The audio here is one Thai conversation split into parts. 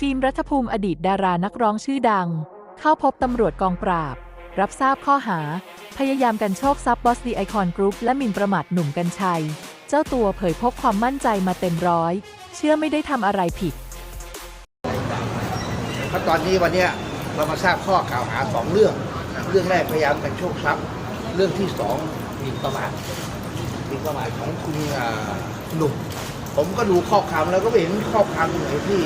ฟิล์มรัฐภูมิอดีตดารานักร้องชื่อดัง เข้าพบตำรวจกองปราบ รับทราบข้อหา พยายามกันโชคทรัพย์บอสดีไอคอนกรุ๊ปและหมิ่นประมาทหนุ่มกัญชัย เจ้าตัวเผยพกความมั่นใจมาเต็มร้อย เชื่อไม่ได้ทำอะไรผิดเพราะตอนนี้วันเนี้ยเรามาทราบข้อกล่าวหาสองเรื่อง เรื่องแรกพยายามกันโชคทรัพย์ เรื่องที่สองหมิ่นประมาทหมิ่นประมาทของคุณอ่าหนุ่มผมก็ดูข้อความแล้วก็ไม่เห็นข้อความไหนที่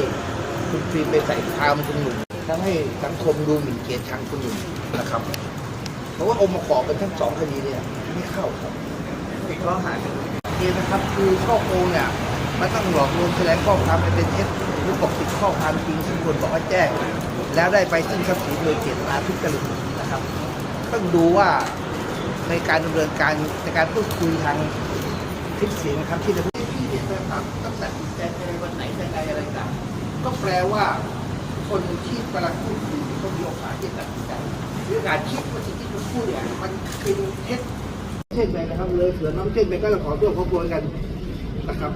คุณฟิล์มไปใส่ความคุณหนุ่มทำให้สังคมดูหมิ่นเกียรติชังคุณหนุ่มนะครับ เพราะว่าองค์ประกอบเป็นทั้งสองคดีเนี่ยไม่เข้าครับเป็นข้อหาเองนะครับ คือข้อโกงเนี่ยมันต้องหลอกลวงแสดงข้อความเป็นเท็จหรือปกปิดข้อความจริงซึ่งควรบอกว่าแจ้ง แล้วได้ไปซึ่งทรัพย์สินโดยเจตนาทุจริตนะครับ ต้องดูว่าในการดำเนินการในการพูดคุยทางคลิปเสียงนะครับที่ในพื้นที่เนี่ยต่างๆต้องตัดสินในวันไหนยังไงอะไรต่าง ก็แปลว่าคนที่กำลังพูดคุยเขามีโอกาสที่จะตัดสินใจหรือการคิดว่าสิ่งที่คุณพูดเนี่ยมันเป็นเท็จเช่นไปนะครับเลยเสือน้ำเช่นไปก็จะขอโทษขอโพยกันนะครับ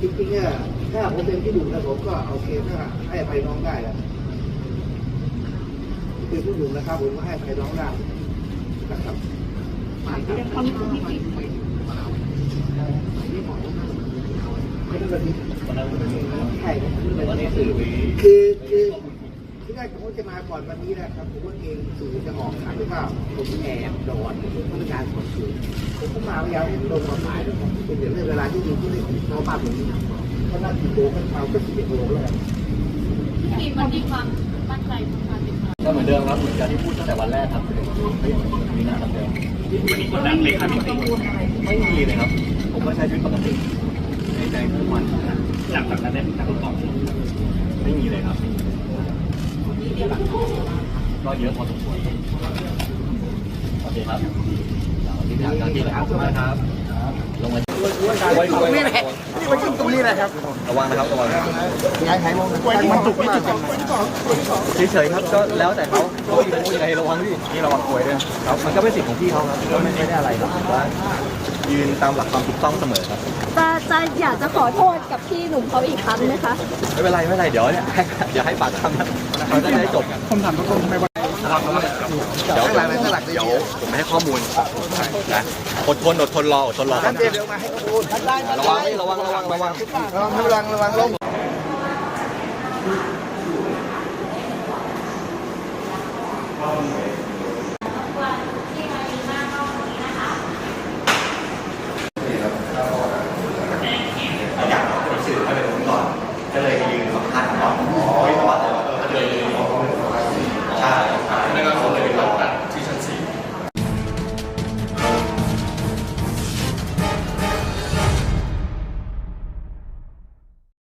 จริงๆเนี่ยถ้าผมเป็นที่ดูนะผมก็โอเคถ้าให้อภัยน้องได้แล้วเป็นผู้ดูนะครับผมก็ให้อภัยน้องได้นะครับไม่ได้แบบนี้ ใช่วันนี้สื่อคือคือที่แรกผมจะมาก่อนวันนี้นะครับผมว่าเองสื่อจะออกข่าวว่าผมแอบดอนผมต้องการขอสื่อผมมาพยายามลงมาหมายแล้วผมเป็นเรื่องเวลาที่ดีที่ได้ของเราบ้านผมนี้เพราะนั่นกี่โมงกันเช้าก็สิบเอ็ดโมงแล้วทีมมันมีความมั่นใจของการเป็นก็เหมือนเดิมครับเหมือนกับที่พูดตั้งแต่วันแรกครับไม่มีหน้าเดิมมีคนดังเลยครับไม่มีเลยครับ ผมก็ใช้ชีวิตปกติ ในใจทุกวันหลังจากนั้นได้ตั้งกล่องไม่มีเลยครับก็เยอะพอสมควรโอเคครับที่ทางการที่ครับครับลงมานี่แหละนี่มันตรงนี้แหละครับ ระวังนะครับระวังย้ายไข่มงมันจุกไม่จุกเฉยๆครับก็แล้วแต่เขาเขาจะพูดยังไงระวังพี่นี่ระวังป่วยด้วยครับมันก็เป็นสิทธิ์ของพี่เขาครับก็ไม่ได้อะไรครับผมว่า ยืนตามหลักความถูกต้องเสมอครับ จะจะอยากจะขอโทษกับพี่หนุ่มเขาอีกครั้งไหมคะไม่เป็นไรไม่เป็นไรเดี๋ยวเนี่ยให้เดี๋ยวให้ปากคำนะเราจะได้จบกันผมถามทุกคนทำไมวันเดี๋ยวข้างหลังไหนข้างหลังเดี๋ยวผมให้ข้อมูลนะอดทนอดทนรออดทนรอท่านเดี๋ยวมาให้ข้อมูลระวังระวังระวังระวังระวังระวังระวังลง